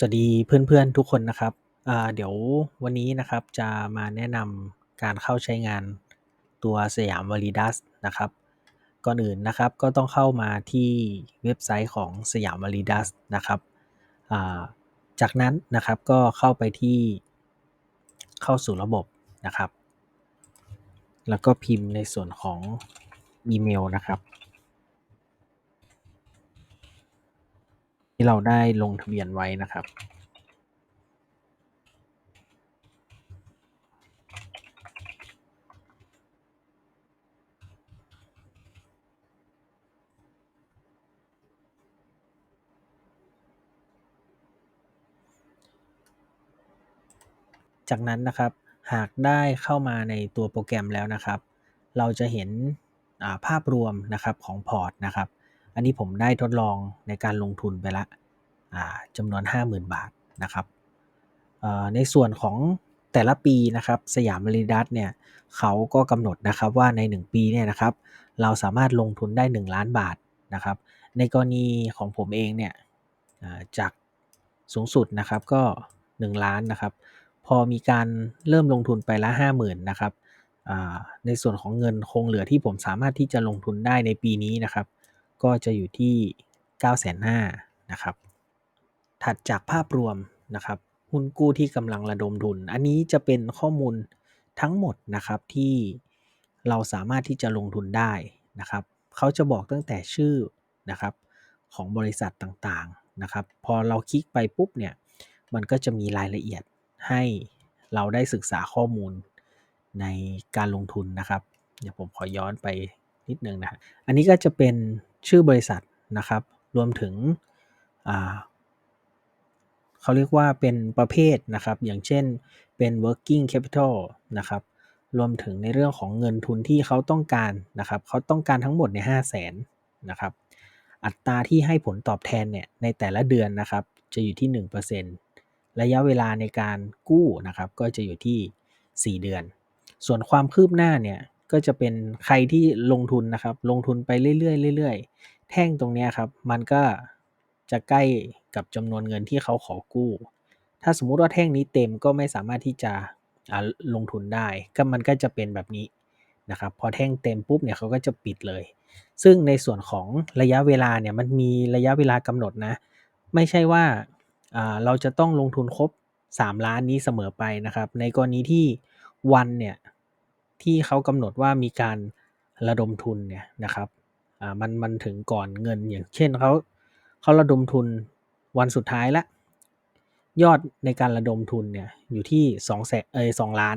สวัสดีเพื่อนๆทุกคนนะครับเดี๋ยววันนี้นะครับจะมาแนะนำการเข้าใช้งานตัวสยาม Validas นะครับ ก่อนอื่นนะครับก็ต้องเข้ามาที่เว็บไซต์ของสยาม Validas นะครับาจากนั้นนะครับก็เข้าไปที่เข้าสู่ระบบนะครับ แล้วก็พิมพ์ในส่วนของอีเมลนะครับ ที่เราได้ลงทะเบียนไว้นะครับจากนั้นนะครับหากได้เข้ามาในตัวโปรแกรมแล้วนะครับ เราจะเห็นภาพรวมนะครับของพอร์ตนะครับ อันนี้ผมได้ทดลองในการลงทุนไปละจำนวน 50,000 บาทนะครับในส่วนของแต่ละปีนะครับสยามบริดัสเนี่ยเขาก็กำหนดนะครับว่าใน 1 ปีเนี่ยนะครับเราสามารถลงทุนได้ 1 ล้านบาทนะครับ ในกรณีของผมเองเนี่ยจากสูงสุดนะครับก็ 1 ล้านนะครับ พอมีการเริ่มลงทุนไปละ 50,000นะครับในส่วนของเงินคงเหลือที่ผมสามารถที่จะลงทุนได้ในปีนี้นะครับ ก็จะอยู่ที่ 9 5 0 0 0นะครับ ถัดจากภาพรวมนะครับหุ้นกู้ที่กำลังระดมทุน อันนี้จะเป็นข้อมูลทั้งหมดนะครับที่เราสามารถที่จะลงทุนได้นะครับ เขาจะบอกตั้งแต่ชื่อนะครับของบริษัทต่างๆนะครับ พอเราคลิกไปปุ๊บเนี่ย มันก็จะมีรายละเอียดให้เราได้ศึกษาข้อมูลในการลงทุนนะครับ เดี๋ยวผมขอย้อนไปนิดนึงนะ อันนี้ก็จะเป็น ชื่อบริษัทนะครับ รวมถึงเขาเรียกว่าเป็นประเภทนะครับ อย่างเช่นเป็น working capital นะครับ รวมถึงในเรื่องของเงินทุนที่เขาต้องการนะครับ เขาต้องการทั้งหมดในห้าแสนนะครับ อัตราที่ให้ผลตอบแทนเนี่ยในแต่ละเดือนนะครับ จะอยู่ที่ 1%ระยะเวลาในการกู้นะครับ ก็จะอยู่ที่ 4 เดือน ส่วนความคืบหน้าเนี่ย ก็จะเป็นใครที่ลงทุนนะครับ ลงทุนไปเรื่อยๆเรื่อยๆ แท่งตรงนี้ครับ มันก็จะใกล้กับจำนวนเงินที่เขาขอกู้ ถ้าสมมุติว่าแท่งนี้เต็มก็ไม่สามารถที่จะลงทุนได้ ก็มันก็จะเป็นแบบนี้นะครับ พอแท่งเต็มปุ๊บเนี่ยเขาก็จะปิดเลย ซึ่งในส่วนของระยะเวลาเนี่ยมันมีระยะเวลากำหนดนะ ไม่ใช่ว่าเราจะต้องลงทุนครบ 3 ล้านนี้เสมอไปนะครับ ในกรณีที่วันเนี่ย ที่เขากำหนดว่ามีการระดมทุนเนี่ยนะครับอ่ามันมันถึงก่อนเงินอย่างเช่นเขาเขาระดมทุนวันสุดท้ายละยอดในการระดมทุนเนี่ยอยู่ที่2องแสนเออสล้าน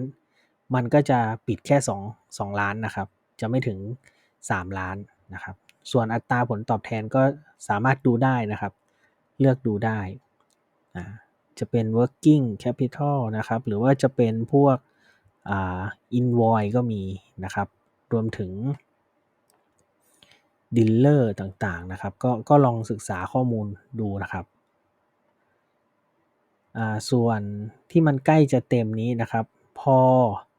มันก็จะปิดแค่2 2ล้านนะครับ จะไม่ถึง3ล้านนะครับ ส่วนอัตราผลตอบแทนก็สามารถดูได้นะครับ เลือกดูได้อ่าจะเป็น working capital นะครับ หรือว่าจะเป็นพวก อ่า invoice ก็มีนะครับ รวมถึงดิลเลอร์ต่างๆนะครับ ก็ก็ลองศึกษาข้อมูลดูนะครับ ส่วนที่มันใกล้จะเต็มนี้นะครับ พอ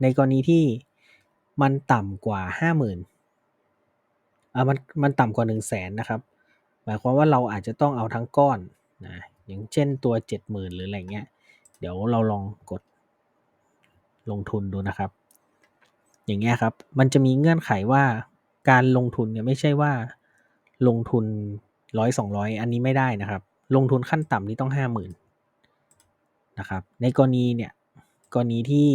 ในกรณีที่มันต่ำกว่า 50,000อ่ามันมันต่ำกว่า 1 0 0 0 0แสนนะครับ หมายความว่าเราอาจจะต้องเอาทั้งก้อนนะอย่างเช่นตัว 70,000 หรืออะไรเงี้ย เดี๋ยวเราลองกด ลงทุนดูนะครับ อย่างเงี้ยครับ มันจะมีเงื่อนไขว่าการลงทุนเนี่ยไม่ใช่ว่าลงทุนร้อยสองร้อยอันนี้ไม่ได้นะครับ ลงทุนขั้นต่ำนี่ต้องห้าหมื่นนะครับ ในกรณีเนี่ยกรณีที่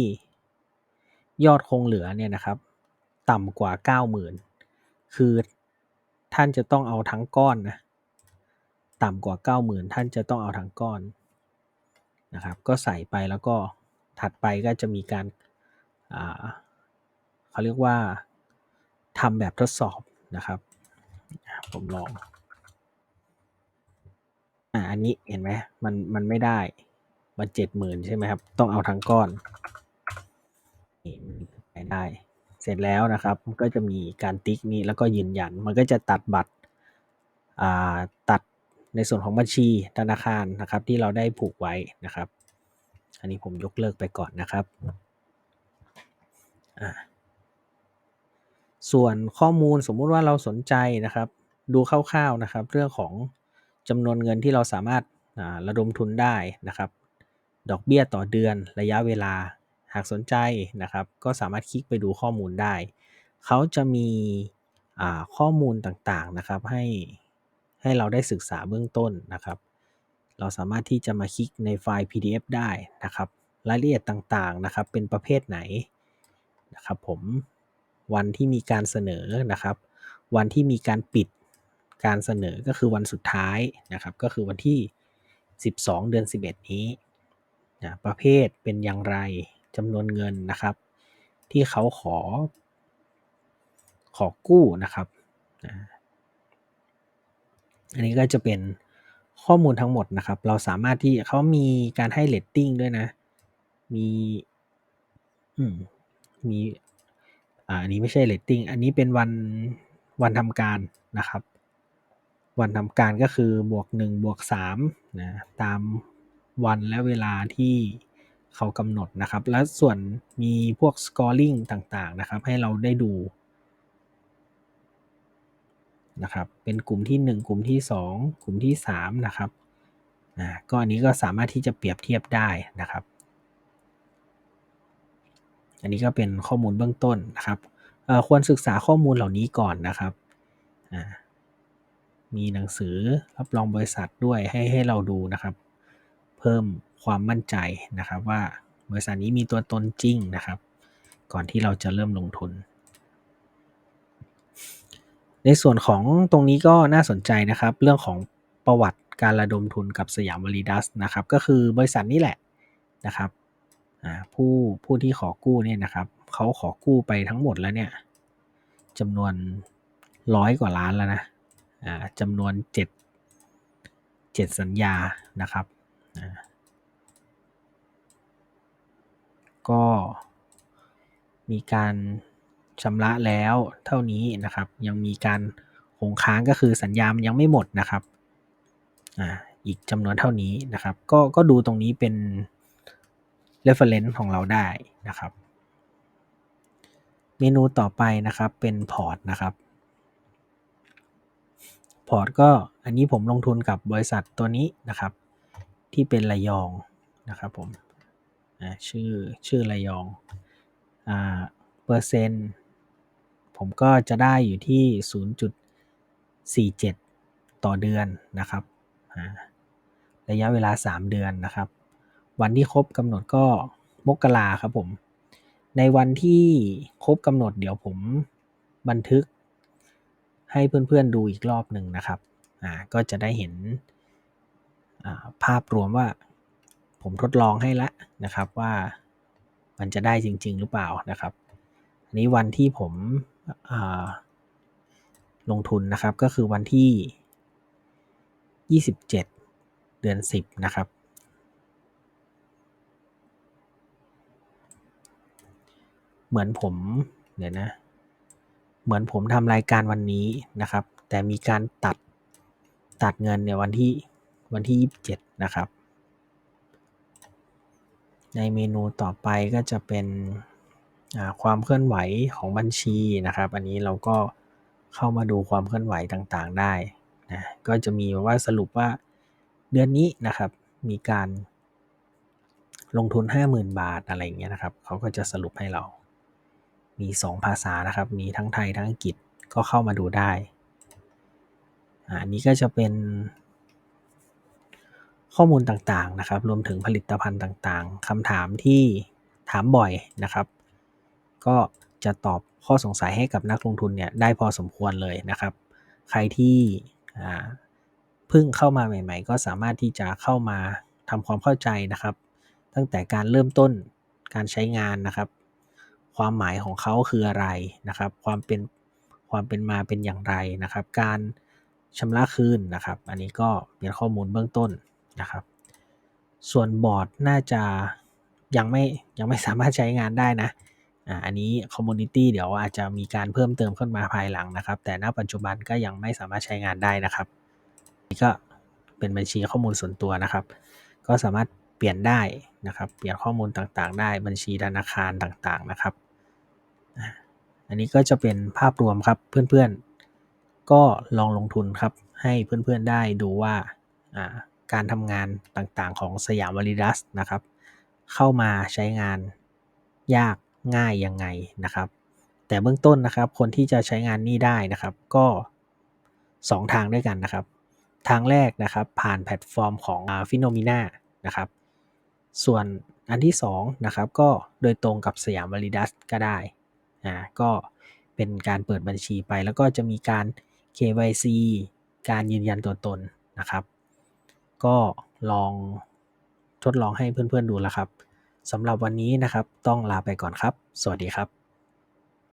ยอดคงเหลือเนี่ยนะครับ ต่ำกว่าเก้าหมื่นคือท่านจะต้องเอาทั้งก้อนนะต่ำกว่าเก้าหมื่นท่านจะต้องเอาทั้งก้อนนะครับ ก็ใส่ไปแล้วก็ ถัดไปก็จะมีการเขาเรียกว่าทำแบบทดสอบนะครับ ผมลองอ่าอันนี้เห็นไหมมันมันไม่ได้มันเจ็ดหมื่นใช่ไหมครับ ต้องเอาทั้งก้อนนี่ไม่ได้ เสร็จแล้วนะครับก็จะมีการติ๊กนี้แล้วก็ยืนยัน มันก็จะตัดบัตรตัดในส่วนของบัญชีธนาคารนะครับ ที่เราได้ผูกไว้นะครับ อันนี้ผมยกเลิกไปก่อนนะครับ ส่วนข้อมูลสมมุติว่าเราสนใจนะครับ ดูคร่าวๆนะครับ เรื่องของจำนวนเงินที่เราสามารถระดมทุนได้นะครับ ดอกเบี้ยต่อเดือนระยะเวลาหากสนใจนะครับ ก็สามารถคลิกไปดูข้อมูลได้ เขาจะมีข้อมูลต่างๆนะครับให้ให้เราได้ศึกษาเบื้องต้นนะครับ เราสามารถที่จะมาคลิกในไฟล์ PDF ได้นะครับรายละเอียดต่างๆนะครับ เป็นประเภทไหนนะครับผมวันที่มีการเสนอนะครับ วันที่มีการปิดการเสนอก็คือวันสุดท้ายนะครับ ก็คือวันที่ 12 เดือน 11 นี้นะประเภทเป็นอย่างไรจำนวนเงินนะครับ ที่เขาขอ ขอกู้นะครับนะอันนี้ก็จะเป็น ข้อมูลทั้งหมดนะครับ เราสามารถที่เขามีการให้เลตติ้งด้วยนะ มีอืมมีอ่าอันนี้ไม่ใช่เลตติ้งอันนี้เป็นวันวันทำการนะครับ วันทำการก็คือบวก1บวก3นะตามวันและเวลาที่เขากำหนดนะครับ และส่วนมีพวก scoring ต่างๆนะครับ ให้เราได้ดู นะครับ เป็นกลุ่มที่ 1 กลุ่มที่ 2 กลุ่มที่3นะครับนะก็อันนี้ก็สามารถที่จะเปรียบเทียบได้นะครับ อันนี้ก็เป็นข้อมูลเบื้องต้นนะครับควรศึกษาข้อมูลเหล่านี้ก่อนนะครับ มีหนังสือรับรองบริษัทด้วยให้ให้เราดูนะครับ เพิ่มความมั่นใจนะครับว่าบริษัทนี้มีตัวตนจริงนะครับ ก่อนที่เราจะเริ่มลงทุน ในส่วนของตรงนี้ก็น่าสนใจนะครับ เรื่องของประวัติการระดมทุนกับสยามวอลิดัสนะครับ ก็คือบริษัทนี้แหละนะครับผู้ผู้ที่ขอกู้เนี่ยนะครับเขาขอกู้ไปทั้งหมดแล้วเนี่ยจำนวนร้อยกว่าล้านแล้วนะจำนวนเจ็ดเจ็ดสัญญานะครับก็มีการ ชำระแล้วเท่านี้นะครับ ยังมีการคงค้างก็คือสัญญามันยังไม่หมดนะครับอ่าอีกจำนวนเท่านี้นะครับ ก็ก็ดูตรงนี้เป็น reference ของเราได้นะครับ เมนูต่อไปนะครับเป็นพอร์ตนะครับพอร์ตก็อันนี้ผมลงทุนกับบริษัทตัวนี้นะครับ ที่เป็นระยองนะครับผมชื่อชื่อระยองอ่าเปอร์เซ็นต์ ผมก็จะได้อยู่ที่ 0.47 ต่อเดือนนะครับ ระยะเวลา 3 เดือนนะครับ วันที่ครบกำหนดก็มกราครับผม ในวันที่ครบกำหนดเดี๋ยวผมบันทึกให้เพื่อนๆดูอีกรอบหนึ่งนะครับอ่าก็จะได้เห็นภาพรวมว่าผมทดลองให้แล้วนะครับว่ามันจะได้จริง ๆ หรือเปล่านะครับ อันนี้วันที่ผม ลงทุนนะครับ ก็คือวันที่ 27 เดือน 10 นะครับ เหมือนผม เดี๋ยวนะ เหมือนผมทำรายการวันนี้นะครับ แต่มีการตัดตัดเงินในวันที่วันที่ 27 นะครับ ในเมนูต่อไปก็จะเป็น ความเคลื่อนไหวของบัญชีนะครับ อันนี้เราก็เข้ามาดูความเคลื่อนไหวต่างๆได้นะก็จะมีว่าสรุปว่าเดือนนี้นะครับมีการลงทุน 50,000 บาทอะไรอย่างเงี้ยนะครับเขาก็จะสรุปให้เรา มี 2 ภาษานะครับ มีทั้งไทยทั้งอังกฤษก็เข้ามาดูได้อันนี้ก็จะเป็นข้อมูลต่างๆนะครับ รวมถึงผลิตภัณฑ์ต่างๆคำถามที่ถามบ่อยนะครับ ก็จะตอบข้อสงสัยให้กับนักลงทุนเนี่ยได้พอสมควรเลยนะครับ ใครที่เพิ่งเข้ามาใหม่ ๆ ก็สามารถที่จะเข้ามาทำความเข้าใจนะครับ ตั้งแต่การเริ่มต้นการใช้งานนะครับ ความหมายของเขาคืออะไรนะครับ ความเป็นความเป็นมาเป็นอย่างไรนะครับ การชำระคืนนะครับ อันนี้ก็เป็นข้อมูลเบื้องต้นนะครับ ส่วนบอร์ดน่าจะยังไม่ยังไม่สามารถใช้งานได้นะ อ่าอันนี้คอมมูนิตี้เดี๋ยวอาจจะมีการเพิ่มเติมขึ้นมาภายหลังนะครับ แต่ณปัจจุบันก็ยังไม่สามารถใช้งานได้นะครับนี่ก็เป็นบัญชีข้อมูลส่วนตัวนะครับ ก็สามารถเปลี่ยนได้นะครับ เปลี่ยนข้อมูลต่างๆ ได้บัญชีธนาคารต่างๆนะครับ อันนี้ก็จะเป็นภาพรวมครับเพื่อนๆ ก็ลองลงทุนครับ ให้เพื่อนๆได้ดูว่าการทำงานต่างๆของสยามวลิดัสนะครับ เข้ามาใช้งานยาก ง่ายยังไงนะครับ แต่เบื้องต้นนะครับ คนที่จะใช้งานนี้ได้นะครับ ก็ 2 ทางด้วยกันนะครับ ทางแรกนะครับ ผ่านแพลตฟอร์มของฟิโนมิน่านะครับ ส่วนอันที่2นะครับก็โดยตรงกับสยามวลิดัสก็ได้อ่าก็เป็นการเปิดบัญชีไป แล้วก็จะมีการ KYC การยืนยันตัวตนนะครับ ก็ลองทดลองให้เพื่อนๆดูแล้วครับ สำหรับวันนี้นะครับ ต้องลาไปก่อนครับ สวัสดีครับ